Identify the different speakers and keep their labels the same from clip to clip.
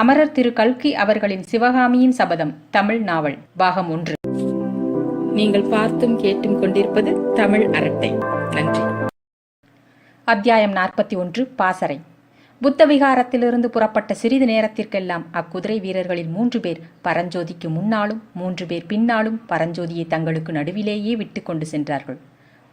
Speaker 1: அமரர் திரு கல்கி அவர்களின் சிவகாமியின் சபதம் தமிழ் நாவல் பாகம் ஒன்று. நீங்கள் பார்த்தும் கேட்டும் கொண்டிருப்பது தமிழ் அரட்டை. நன்றி. அத்தியாயம் நாற்பத்தி ஒன்று பாசறை. புத்த விகாரத்திலிருந்து புறப்பட்ட சிறிது நேரத்திற்கெல்லாம் அக்குதிரை வீரர்களில் மூன்று பேர் பரஞ்சோதிக்கு முன்னாலும் மூன்று பேர் பின்னாலும் பரஞ்சோதியை தங்களுக்கு நடுவிலேயே விட்டு கொண்டு சென்றார்கள்.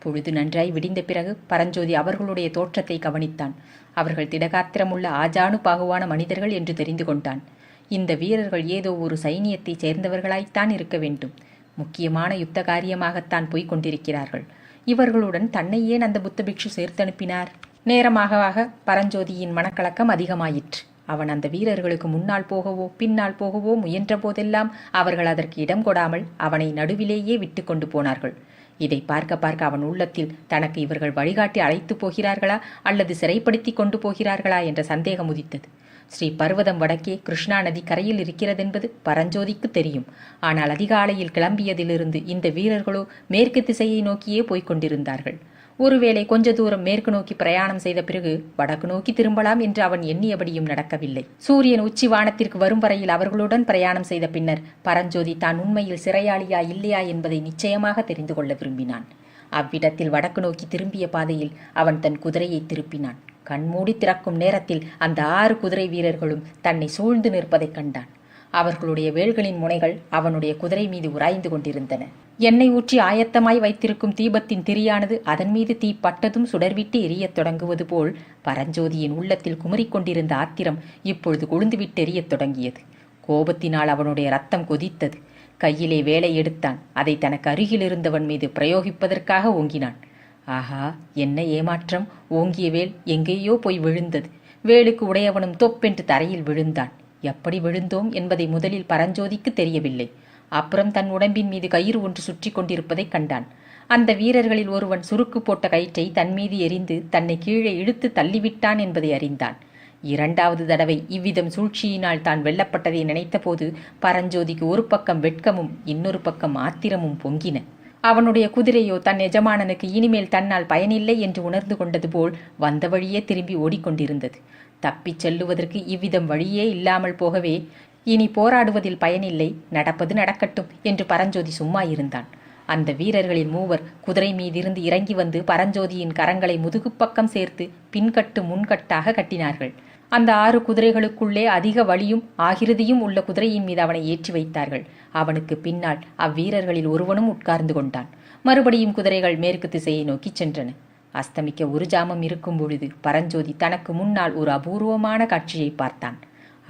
Speaker 1: பொழுது நன்றாய் விடிந்த பிறகு பரஞ்சோதி அவர்களுடைய தோற்றத்தை கவனித்தான். அவர்கள் திடகாத்திரமுள்ள ஆஜானு பாகுவான மனிதர்கள் என்று தெரிந்து கொண்டான். இந்த வீரர்கள் ஏதோ ஒரு சைனியத்தைச் சேர்ந்தவர்களாய்த்தான் இருக்க வேண்டும். முக்கியமான யுத்த காரியமாகத்தான் போய்க் கொண்டிருக்கிறார்கள். இவர்களுடன் தன்னை ஏன் அந்த புத்த பிக்ஷு சேர்த்தனுப்பினார். நேரமாக ஆக பரஞ்சோதியின் மனக்கலக்கம் அதிகமாயிற்று. அவன் அந்த வீரர்களுக்கு முன்னால் போகவோ பின்னால் போகவோ முயன்ற போதெல்லாம் அவர்கள் அதற்கு இடம் கொடாமல் அவனை நடுவிலேயே விட்டு கொண்டு போனார்கள். இதை பார்க்க பார்க்க அவன் உள்ளத்தில் தனக்கு இவர்கள் வழிகாட்டி அழைத்து போகிறார்களா அல்லது சிறைப்படுத்தி கொண்டு போகிறார்களா என்ற சந்தேகம் உதித்தது. ஸ்ரீ பர்வதம் வடக்கே கிருஷ்ணா நதி கரையில் இருக்கிறதென்பது பரஞ்சோதிக்கு தெரியும். ஆனால் அதிகாலையில் கிளம்பியதிலிருந்து இந்த வீரர்களோ மேற்கு திசையை நோக்கியே போய்க் கொண்டிருந்தார்கள். ஒருவேளை கொஞ்ச தூரம் மேற்கு நோக்கி பிரயாணம் செய்த பிறகு வடக்கு நோக்கி திரும்பலாம் என்று அவன் எண்ணியபடியும் நடக்கவில்லை. சூரியன் உச்சி வானத்திற்கு வரும் வரையில் அவர்களுடன் பிரயாணம் செய்த பின்னர் பரஞ்சோதி தான் உண்மையில் சிறையாளியா இல்லையா என்பதை நிச்சயமாக தெரிந்து கொள்ள விரும்பினான். அவ்விடத்தில் வடக்கு நோக்கி திரும்பிய பாதையில் அவன் தன் குதிரையை திருப்பினான். கண்மூடி திறக்கும் நேரத்தில் அந்த ஆறு குதிரை வீரர்களும் தன்னை சூழ்ந்து நிற்பதைக் கண்டான். அவர்களுடைய வேல்களின் முனைகள் அவனுடைய குதிரை மீது உராய்ந்து கொண்டிருந்தன. எண்ணெய் ஊற்றி ஆயத்தமாய் வைத்திருக்கும் தீபத்தின் திரியானது அதன் மீது தீ பட்டதும் சுடர்விட்டு எரியத் தொடங்குவது போல் பரஞ்சோதியின் உள்ளத்தில் குமரிக்கொண்டிருந்த ஆத்திரம் இப்பொழுது கொழுந்துவிட்டு எரியத் தொடங்கியது. கோபத்தினால் அவனுடைய ரத்தம் கொதித்தது. கையிலே வேலை எடுத்தான். அதை தனக்கு அருகில் இருந்தவன் மீது பிரயோகிப்பதற்காக ஓங்கினான். ஆஹா என்ன ஏமாற்றம். ஓங்கிய வேல் எங்கேயோ போய் விழுந்தது. வேலுக்கு உடையவனும் தொப்பென்று தரையில் விழுந்தான். எப்படி விழுந்தோம் என்பதை முதலில் பரஞ்சோதிக்கு தெரியவில்லை. அப்புறம் தன் உடம்பின் மீது கயிறு ஒன்று சுற்றி கொண்டிருப்பதைக் கண்டான். அந்த வீரர்களில் ஒருவன் சுருக்கு போட்ட கயிற்றை தன் மீது எரிந்து தன்னை கீழே இழுத்து தள்ளிவிட்டான் என்பதை அறிந்தான். இரண்டாவது தடவை இவ்விதம் சூழ்ச்சியினால் தான் வெல்லப்பட்டதை நினைத்தபோது பரஞ்சோதிக்கு ஒரு பக்கம் வெட்கமும் இன்னொரு பக்கம் ஆத்திரமும் பொங்கின. அவனுடைய குதிரையோ தன் எஜமானனுக்கு இனிமேல் தன்னால் பயனில்லை என்று உணர்ந்து கொண்டது போல் வந்த வழியே திரும்பி ஓடிக்கொண்டிருந்தது. தப்பிச் செல்லுவதற்கு இவ்விதம் வழியே இல்லாமல் போகவே இனி போராடுவதில் பயனில்லை நடப்பது நடக்கட்டும் என்று பரஞ்சோதி சும்மா இருந்தான். அந்த வீரர்களின் மூவர் குதிரை மீதிருந்து இறங்கி வந்து பரஞ்சோதியின் கரங்களை முதுகுப்பக்கம் சேர்த்து பின்கட்டு முன்கட்டாக கட்டினார்கள். அந்த ஆறு குதிரைகளுக்குள்ளே அதிக வலியும் ஆகிருதியும் உள்ள குதிரையின் மீது அவனை ஏற்றி வைத்தார்கள். அவனுக்கு பின்னால் அவ்வீரர்களில் ஒருவனும் உட்கார்ந்து கொண்டான். மறுபடியும் குதிரைகள் மேற்கு திசையை நோக்கிச் சென்றன. அஸ்தமிக்க ஒரு ஜாமம் இருக்கும் பொழுது பரஞ்சோதி தனக்கு முன்னால் ஒரு அபூர்வமான காட்சியை பார்த்தான்.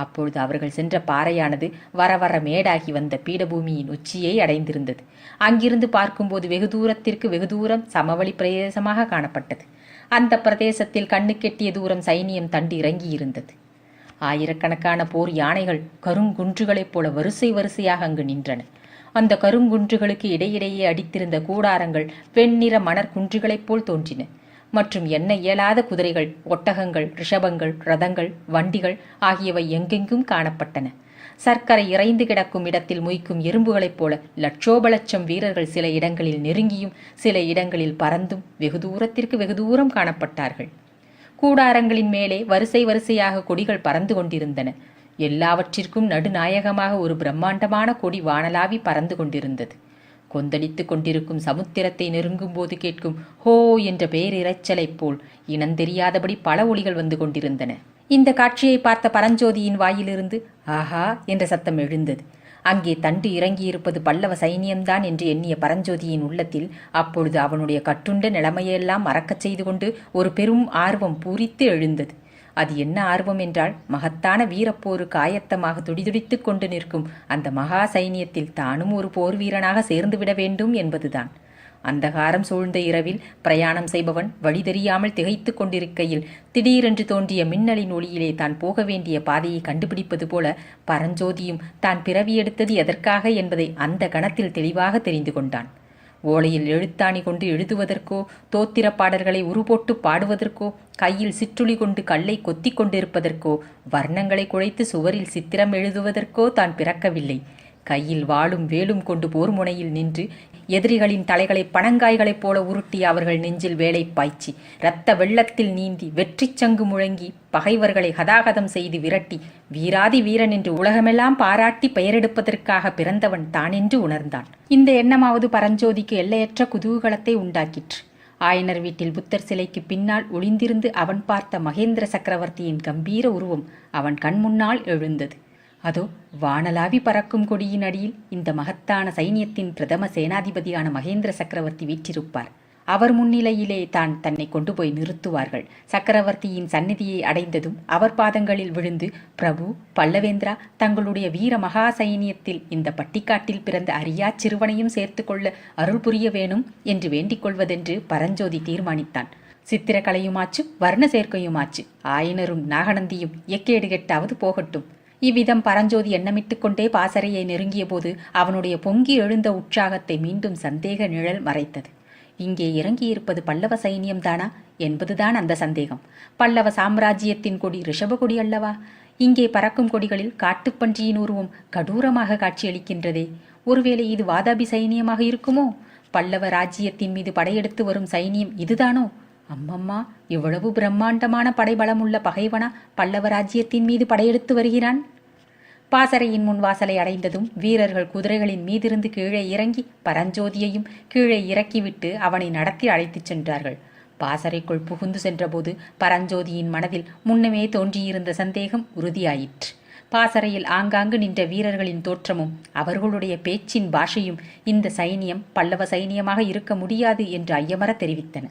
Speaker 1: அப்பொழுது அவர்கள் சென்ற பாறையானது வர வர மேடாகி வந்த பீடபூமியின் உச்சியை அடைந்திருந்தது. அங்கிருந்து பார்க்கும்போது வெகு தூரத்திற்கு வெகு தூரம் சமவெளி பிரதேசமாக காணப்பட்டது. அந்த பிரதேசத்தில் கண்ணுக்கெட்டிய தூரம் சைனியம் தண்டு இறங்கியிருந்தது. ஆயிரக்கணக்கான போர் யானைகள் கருங்குன்றுகளைப் போல வரிசை வரிசையாக அங்கு நின்றன. அந்த கருங்குன்றுகளுக்கு இடையிடையே அடித்திருந்த கூடாரங்கள் வெண்ணிற மணற் குன்றுகளைப் போல் தோன்றின. மற்றும் எண்ண இயலாத குதிரைகள் ஒட்டகங்கள் ரிஷபங்கள் ரதங்கள் வண்டிகள் ஆகியவை எங்கெங்கும் காணப்பட்டன. சர்க்கரை இறைந்து கிடக்கும் இடத்தில் முய்க்கும் எறும்புகளைப் போல லட்சோப லட்சம் வீரர்கள் சில இடங்களில் நெருங்கியும் சில இடங்களில் பறந்தும் வெகு தூரத்திற்கு வெகு தூரம் காணப்பட்டார்கள். கூடாரங்களின் மேலே வரிசை வரிசையாக கொடிகள் பறந்து கொண்டிருந்தன. எல்லாவற்றிற்கும் நடுநாயகமாக ஒரு பிரம்மாண்டமான கொடி வானலாவி பறந்து கொண்டிருந்தது. கொந்தளித்துக் கொண்டிருக்கும் சமுத்திரத்தை நெருங்கும் போது கேட்கும் ஹோ என்ற பேரிரைச்சலைப் போல் இனந்தெரியாதபடி பல ஒளிகள் வந்து கொண்டிருந்தன. இந்த காட்சியை பார்த்த பரஞ்சோதியின் வாயிலிருந்து ஆஹா என்ற சத்தம் எழுந்தது. அங்கே தண்டு இறங்கியிருப்பது பல்லவ சைனியம்தான் என்று எண்ணிய பரஞ்சோதியின் உள்ளத்தில் அப்பொழுது அவனுடைய கட்டுண்ட நிலைமையெல்லாம் மறக்கச் செய்து கொண்டு ஒரு பெரும் ஆர்வம் பூரித்து எழுந்தது. அது என்ன ஆர்வம் என்றால் மகத்தான வீரப்போருக்கு ஆயத்தமாக துடிதுடித்துக் கொண்டு நிற்கும் அந்த மகா சைனியத்தில் தானும் ஒரு போர் வீரனாக சேர்ந்துவிட வேண்டும் என்பதுதான். அந்தகாரம் சூழ்ந்த இரவில் பிரயாணம் செய்பவன் வழி தெரியாமல் திகைத்துக் கொண்டிருக்கையில் திடீரென்று தோன்றிய மின்னலின் ஒளியிலே தான் போக வேண்டிய பாதையை கண்டுபிடிப்பது போல பரஞ்சோதியும் தான் பிறவி எடுத்தது எதற்காக என்பதை அந்த கணத்தில் தெளிவாக தெரிந்து கொண்டான். ஓலையில் எழுத்தாணி கொண்டு எழுதுவதற்கோ தோத்திர பாடல்களை உருபோட்டு பாடுவதற்கோ கையில் சிற்றுளி கொண்டு கல்லை கொத்தி கொண்டிருப்பதற்கோ வர்ணங்களை குழைத்து சுவரில் சித்திரம் எழுதுவதற்கோ தான் பிறக்கவில்லை. கையில் வாளும் வேலும் கொண்டு போர் முனையில் நின்று எதிரிகளின் தலைகளை பணங்காய்களைப் போல உருட்டி அவர்கள் நெஞ்சில் வேலை பாய்ச்சி இரத்த வெள்ளத்தில் நீந்தி வெற்றிச் சங்கு முழங்கி பகைவர்களை ஹதாகதம் செய்து விரட்டி வீராதி வீரன் என்று உலகமெல்லாம் பாராட்டி பெயரெடுப்பதற்காக பிறந்தவன் தானென்று உணர்ந்தான். இந்த எண்ணமாவது பரஞ்சோதிக்கு எல்லையற்ற குதூகலத்தை உண்டாக்கிற்று. ஆயனர் வீட்டில் புத்தர் சிலைக்கு பின்னால் ஒளிந்திருந்து அவன் பார்த்த மகேந்திர சக்கரவர்த்தியின் கம்பீர உருவம் அவன் கண் முன்னால் எழுந்தது. அதோ வானலாவி பறக்கும் கொடியின் அடியில் இந்த மகத்தான சைனியத்தின் பிரதம சேனாதிபதியான மகேந்திர சக்கரவர்த்தி வீற்றிருப்பார். அவர் முன்னிலையிலே தான் தன்னை கொண்டு போய் நிறுத்துவார்கள். சக்கரவர்த்தியின் சந்நிதியை அடைந்ததும் அவர் பாதங்களில் விழுந்து பிரபு பல்லவேந்திரா தங்களுடைய வீர மகா சைனியத்தில் இந்த பட்டிக்காட்டில் பிறந்த அரியா சிறுவனையும் சேர்த்து கொள்ள அருள் புரிய வேணும் என்று வேண்டிக் கொள்வதென்று பரஞ்சோதி தீர்மானித்தான். சித்திரக்கலையுமாச்சு வர்ண சேர்க்கையுமாச்சு ஆயனரும் நாகநந்தியும் எக்கேடு கெட்டாவது போகட்டும். இவ்விதம் பரஞ்சோதி எண்ணமிட்டுக் கொண்டே பாசறையை நெருங்கிய போது அவனுடைய பொங்கி எழுந்த உற்சாகத்தை மீண்டும் சந்தேக நிழல் மறைத்தது. இங்கே இறங்கியிருப்பது பல்லவ சைனியம்தானா என்பதுதான் அந்த சந்தேகம். பல்லவ சாம்ராஜ்யத்தின் கொடி ரிஷப கொடி அல்லவா? இங்கே பறக்கும் கொடிகளில் காட்டுப்பன்றியின் உருவம் கடூரமாக காட்சியளிக்கின்றதே. ஒருவேளை இது வாதாபி சைனியமாக இருக்குமோ? பல்லவ ராஜ்யத்தின் மீது படையெடுத்து வரும் சைனியம் இதுதானோ? அம்மம்மா இவ்வளவு பிரம்மாண்டமான படைபலமுள்ள பகைவனா பல்லவ ராஜ்யத்தின் மீது படையெடுத்து வருகிறான்? பாசறையின் முன் வாசலை அடைந்ததும் வீரர்கள் குதிரைகளின் மீதிருந்து கீழே இறங்கி பரஞ்சோதியையும் கீழே இறக்கிவிட்டு அவனை நடத்தி அழைத்துச் சென்றார்கள். பாசறைக்குள் புகுந்து சென்றபோது பரஞ்சோதியின் மனதில் முன்னமே தோன்றியிருந்த சந்தேகம் உறுதியாயிற்று. பாசறையில் ஆங்காங்கு நின்ற வீரர்களின் தோற்றமும் அவர்களுடைய பேச்சின் பாஷையும் இந்த சைனியம் பல்லவ சைனியமாக இருக்க முடியாது என்று ஐயமர தெரிவித்தன.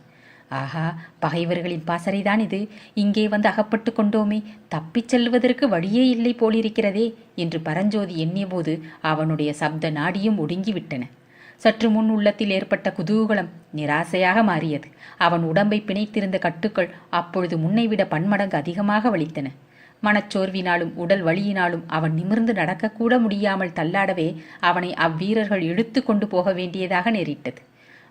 Speaker 1: ஆஹா பகைவர்களின் பாசறைதான் இது. இங்கே வந்து அகப்பட்டு கொண்டோமே தப்பிச் செல்வதற்கு வழியே இல்லை போலிருக்கிறதே என்று பரஞ்சோதி எண்ணியபோது அவனுடைய சப்த நாடியும் ஒடுங்கிவிட்டன. சற்று முன் உள்ளத்தில் ஏற்பட்ட குதூகலம் நிராசையாக மாறியது. அவன் உடம்பை பிணைத்திருந்த கட்டுக்கள் அப்பொழுது முன்னைவிட பன்மடங்கு அதிகமாக வலித்தன. மனச்சோர்வினாலும் உடல் வலியினாலும் அவன் நிமிர்ந்து நடக்கக்கூட முடியாமல் தள்ளாடவே அவனை அவ்வீரர்கள் இழுத்து கொண்டு போக வேண்டியதாக நேரிட்டது.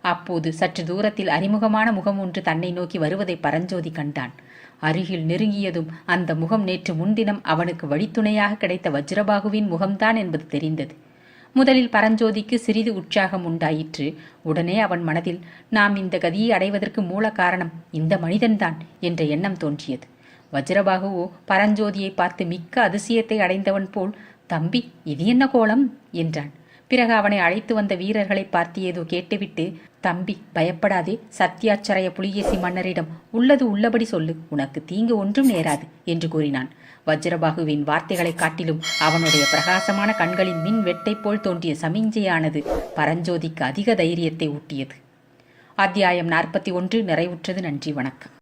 Speaker 1: அப்போது சற்று தூரத்தில் அறிமுகமான முகம் ஒன்று தன்னை நோக்கி வருவதை பரஞ்சோதி கண்டான். அருகில் நெருங்கியதும் அந்த முகம் நேற்று முன்தினம் அவனுக்கு வழித்துணையாக கிடைத்த வஜ்ரபாகுவின் முகம்தான் என்பது தெரிந்தது. முதலில் பரஞ்சோதிக்கு சிறிது உற்சாகம் உண்டாயிற்று. உடனே அவன் மனதில் நாம் இந்த கதியை அடைவதற்கு மூல காரணம் இந்த மனிதன்தான் என்ற எண்ணம் தோன்றியது. வஜ்ரபாகுவோ பரஞ்சோதியை பார்த்து மிக்க அதிசயத்தை அடைந்தவன் போல் தம்பி இது என்ன கோலம்? என்றான். பிறகு அவனை அழைத்து வந்த வீரர்களை பார்த்து ஏதோ கேட்டுவிட்டு தம்பி பயப்படாதே. சத்தியாச்சரய புலிகேசி மன்னரிடம் உள்ளது உள்ளபடி சொல்லு. உனக்கு தீங்கு ஒன்றும் நேராது என்று கூறினான். வஜ்ரபாகுவின் வார்த்தைகளை காட்டிலும் அவனுடைய பிரகாசமான கண்களின் மின் வெட்டை போல் தோன்றிய சமிஞ்சையானது பரஞ்சோதிக்கு அதிக தைரியத்தை ஊட்டியது. அத்தியாயம் நாற்பத்தி ஒன்று நிறைவுற்றது. நன்றி வணக்கம்.